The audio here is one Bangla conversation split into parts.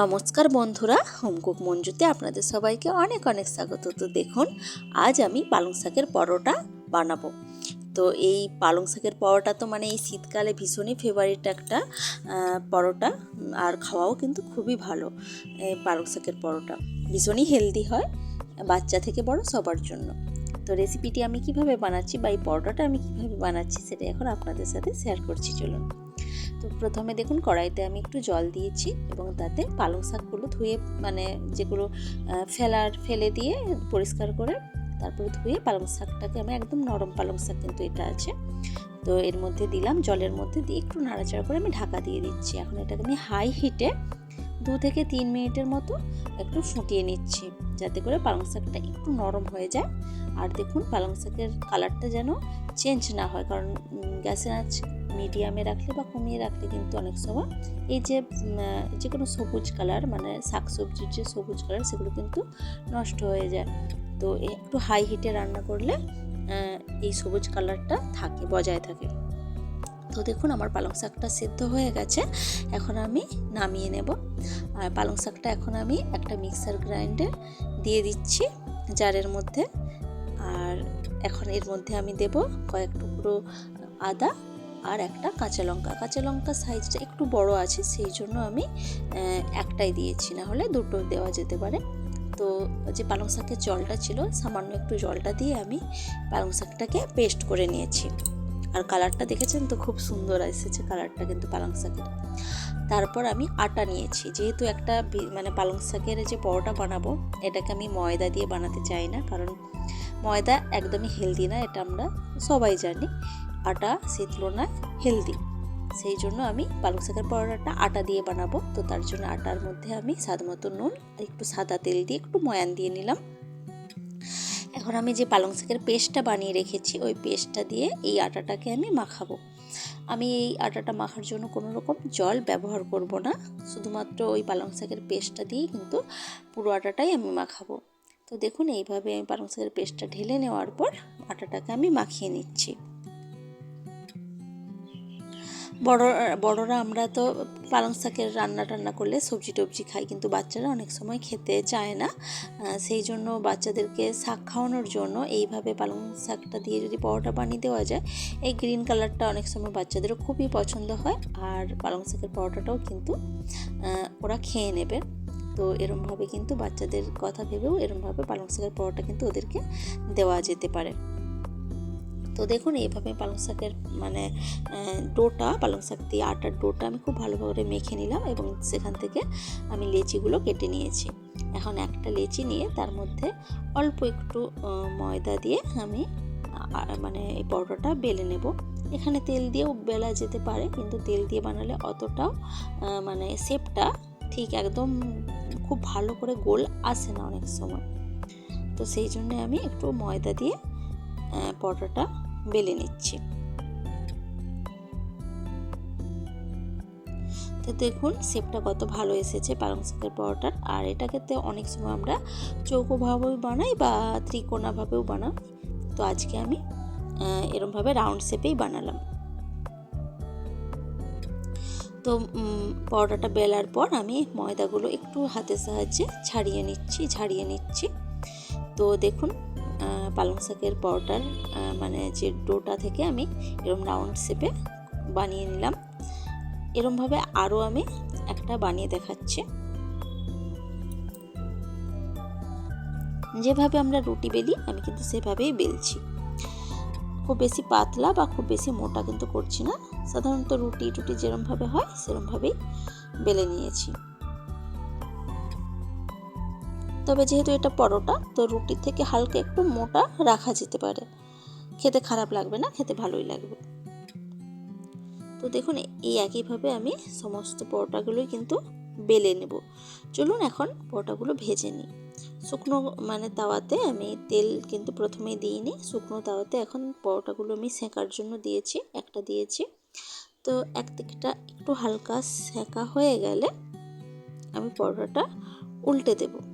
নমস্কার বন্ধুরা হোমকুক মঞ্জুতে আপনাদের সবাইকে অনেক অনেক স্বাগত। তো দেখুন, আজ আমি পালং শাকের পরোটা বানাবো। তো এই পালং শাকের পরোটা তো মানে এই শীতকালে ভীষণই ফেভারিট একটা পরোটা। আর খাওয়াও কিন্তু খুবই ভালো পালং শাকের পরোটা। ভীষণই হেলদি হয়, বাচ্চা থেকে বড় সবার জন্য। তো রেসিপিটি আমি কীভাবে বানাচ্ছি বা এই পরোটাটা আমি কীভাবে বানাচ্ছি সেটা এখন আপনাদের সাথে শেয়ার করছি, চলুন। তো প্রথমে দেখুন কড়াইতে আমি একটু জল দিয়েছি এবং তাতে পালং শাকগুলো ধুয়ে মানে যেগুলো ফেলার, ফেলে দিয়ে পরিষ্কার করে তারপরে ধুয়ে পালং শাকটাকে আমি একদম নরম পালং শাক কিন্তু এটা আছে। তো এর মধ্যে দিলাম, জলের মধ্যে দিয়ে একটু নাড়াচাড়া করে আমি ঢাকা দিয়ে দিচ্ছি। এখন এটাকে আমি হাই হিটে দু থেকে তিন মিনিটের মতো একটু ফুটিয়ে নিচ্ছি, যাতে করে পালং শাকটা একটু নরম হয়ে যায়। আর দেখুন, পালং শাকের কালারটা যেন চেঞ্জ না হয়, কারণ গ্যাসের আঁচ মিডিয়ামে রাখলে বা কমিয়ে রাখলে কিন্তু অনেক সময় এই যে যে কোনো সবুজ কালার মানে শাকসবজির যে সবুজ কালার সেগুলো কিন্তু নষ্ট হয়ে যায়। তো একটু হাই হিটে রান্না করলে এই সবুজ কালারটা থাকে, বজায় থাকে। তো দেখুন, আমার পালং শাকটা সেদ্ধ হয়ে গেছে। এখন আমি নামিয়ে নেব। আর পালং শাকটা এখন আমি একটা মিক্সার গ্রাইন্ডে দিয়ে দিচ্ছি জারের মধ্যে। আর এখন এর মধ্যে আমি দেব কয়েক টুকরো আদা আর একটা কাঁচা লঙ্কা। কাঁচা লঙ্কা সাইজটা একটু বড় আছে, সেই জন্য আমি একটাই দিয়েছি। না হলে দুটো দেওয়া যেতে পারে। তো যে পালং শাকের জলটা ছিল, সামান্য একটু জলটা দিয়ে আমি পালং শাকটাকে পেস্ট করে নিয়েছি। আর কালারটা দেখেছেন তো? খুব সুন্দর এসেছে কালারটা কিন্তু পালং শাকের। তারপর আমি আটা নিয়েছি। যেহেতু একটা মানে পালং শাকের যে পরোটা বানাবো, এটাকে আমি ময়দা দিয়ে বানাতে চাই না, কারণ ময়দা একদমই হেলদি না, এটা আমরা সবাই জানি। আটা সেই তুলনায় হেলদি সেই জন্য আমি পালং শাকের পরোটাটা আটা দিয়ে বানাবো। তো তার জন্য আটার মধ্যে আমি স্বাদ মতো নুন, একটু সাদা তেল দিয়ে একটু ময়ান দিয়ে নিলাম। এখন আমি যে পালং শাকের পেস্টটা বানিয়ে রেখেছি, ওই পেস্টটা দিয়ে এই আটাটাকে আমি মাখাবো। আমি এই আটাটা মাখার জন্য কোনো রকম জল ব্যবহার করব না, শুধুমাত্র ওই পালং শাকের পেস্টটা দিয়েই কিন্তু পুরো আটাটাই আমি মাখাবো। তো দেখুন, এইভাবে আমি পালং শাকের পেস্টটা ঢেলে নেওয়ার পর আটাটাকে আমি মাখিয়ে নিচ্ছি। বড়, বড়রা আমরা তো পালং শাকের রান্না টান্না করলে সবজি টবজি খাই, কিন্তু বাচ্চারা অনেক সময় খেতে চায় না। সেই জন্য বাচ্চাদেরকে শাক খাওয়ানোর জন্য এইভাবে পালং শাকটা দিয়ে যদি পরোটা বানিয়ে দেওয়া যায়, এই গ্রিন কালারটা অনেক সময় বাচ্চাদেরও খুবই পছন্দ হয়। আর পালং শাকের পরোটাটাও কিন্তু ওরা খেয়ে নেবে। তো এরমভাবে কিন্তু বাচ্চাদের কথা ভেবেও এরমভাবে পালং শাকের পরোটা কিন্তু ওদেরকে দেওয়া যেতে পারে। তো দেখুন, এইভাবে পালং শাকের মানে ডোটা, পালং শাক দিয়ে আটার ডোটা আমি খুব ভালোভাবে মেখে নিলাম এবং সেখান থেকে আমি লেচিগুলো কেটে নিয়েছি। এখন একটা লেচি নিয়ে তার মধ্যে অল্প একটু ময়দা দিয়ে আমি মানে এই পরোটাটা বেলে নেব। এখানে তেল দিয়েও বেলা যেতে পারে, কিন্তু তেল দিয়ে বানালে অতটাও মানে শেপটা ঠিক একদম খুব ভালো করে গোল আসে না অনেক সময়। তো সেই জন্য আমি একটু ময়দা দিয়ে পরোটাটা বেলে নিচ্ছি। তো দেখুন, শেপটা কত ভালো এসেছে পালং শাকের পরোটার। আর এটাকে তো অনেক সময় আমরা চৌকোভাবেও বানাই বা ত্রিকোণাভাবেও বানাই। তো আজকে আমি এরমভাবে রাউন্ড শেপেই বানালাম। তো পরোটাটা বেলার পর আমি ময়দাগুলো একটু হাতের সাহায্যে ছাড়িয়ে নিচ্ছি ছাড়িয়ে নিচ্ছি। তো দেখুন পালং শাকের পরোটার মানে যে ডোটা থেকে আমি এরম রাউন্ড শেপে বানিয়ে নিলাম। এরমভাবে আরও আমি একটা বানিয়ে দেখাচ্ছি। যেভাবে আমরা রুটি বেলি, আমি কিন্তু সেভাবেই বেলছি। খুব বেশি পাতলা বা খুব বেশি মোটা কিন্তু করছি না। সাধারণত রুটি টুটি যেরমভাবে হয়, সেরমভাবেই বেলে নিয়েছি। তবে যেহেতু এটা পরোটা, তো রুটির থেকে হালকা একটু মোটা রাখা যেতে পারে। খেতে খারাপ লাগবে না, খেতে ভালোই লাগবে। তো দেখুন, এই একইভাবে আমি সমস্ত পরোটাগুলোই কিন্তু বেলে নেব। চলুন এখন পরোটাগুলো ভেজে নিই। শুকনো মানে তাওয়াতে আমি তেল কিন্তু প্রথমেই দিইনি। শুকনো তাওয়াতে এখন পরোটাগুলো আমি সেঁকার জন্য দিয়েছি, একটা দিয়েছি। তো এক দিকটা একটু হালকা সেঁকা হয়ে গেলে আমি পরোটাটা উল্টে দেবো।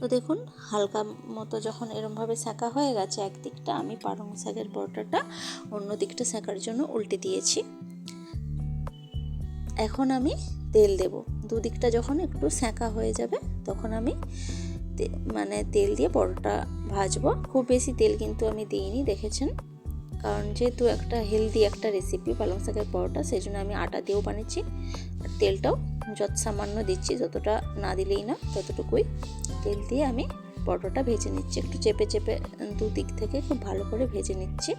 তো দেখুন, হালকা মতো যখন এরমভাবে সেঁকা হয়ে গেছে, একদিকটা আমি পালং শাকের পরোটাটা অন্য দিকটা সেঁকার জন্য উল্টে দিয়েছি। এখন আমি তেল দেব। দুদিকটা যখন একটু সেঁকা হয়ে যাবে, তখন আমি মানে তেল দিয়ে পরোটা ভাজবো। খুব বেশি তেল কিন্তু আমি দিইনি, দেখেছেন? কারণ যেহেতু একটা হেলদি একটা রেসিপি পালং শাকের পরোটা সেই জন্য আমি আটা দিয়েও বানিয়েছি। আর তেলটাও যত সামান্য দিচ্ছি, যতটা না দিলেই না, ততটুকুই। তেল দিয়ে আমি পরোটাটা ভেজে নিচ্ছি। একটু চেপে চেপে দুদিক থেকে খুব ভালো করে ভেজে নিচ্ছি।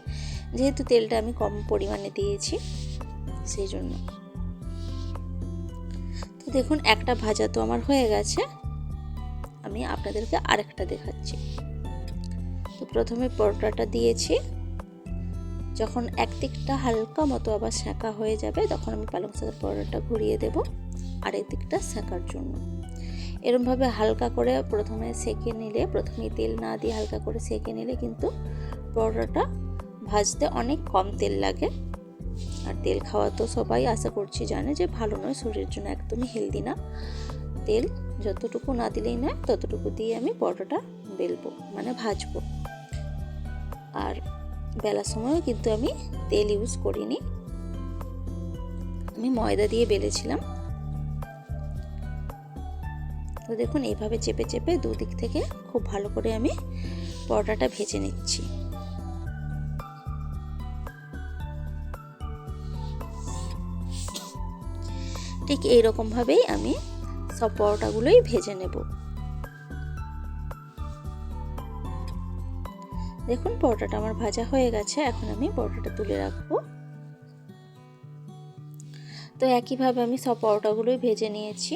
যেহেতু তেলটা আমি কম পরিমাণে দিয়েছি, সেই জন্য। তো দেখুন, একটা ভাজা তো আমার হয়ে গেছে। আমি আপনাদেরকে আরেকটা দেখাচ্ছি। তো প্রথমে পরোটাটা দিয়েছি। যখন একদিকটা হালকা মতো আবার সেঁকা হয়ে যাবে, তখন আমি পালং শাকের পরোটাটা ঘুরিয়ে দেব। আরেক দিকটা সেঁকার জন্য। এরমভাবে হালকা করে প্রথমে সেঁকে নিলে, প্রথমে তেল না দিয়ে হালকা করে সেঁকে নিলে কিন্তু পরোটাটা ভাজতে অনেক কম তেল লাগে। আর তেল খাওয়া তো সবাই আশা করছি জানে যে ভালো নয়, শরীরের জন্য একদমই হেলদি না। তেল যতটুকু না দিলেই নয়, ততটুকু দিয়ে আমি পরোটাটা বেলবো মানে ভাজবো। আর বেলার সময়ও কিন্তু আমি তেল ইউজ করিনি। আমি ময়দা দিয়ে বেলেছিলাম। তো দেখুন এইভাবে চেপে চেপে দুদিক থেকে খুব ভালো করে আমি পরোটাটা ভেজে নিচ্ছি। ঠিক এইরকমভাবেই আমি সব পরোটাগুলোই ভেজে নেব। দেখুন পরোটাটা আমার ভাজা হয়ে গেছে, এখন আমি পরোটাটা তুলে রাখব। তো একইভাবে আমি সব পরোটাগুলোই ভেজে নিয়েছি।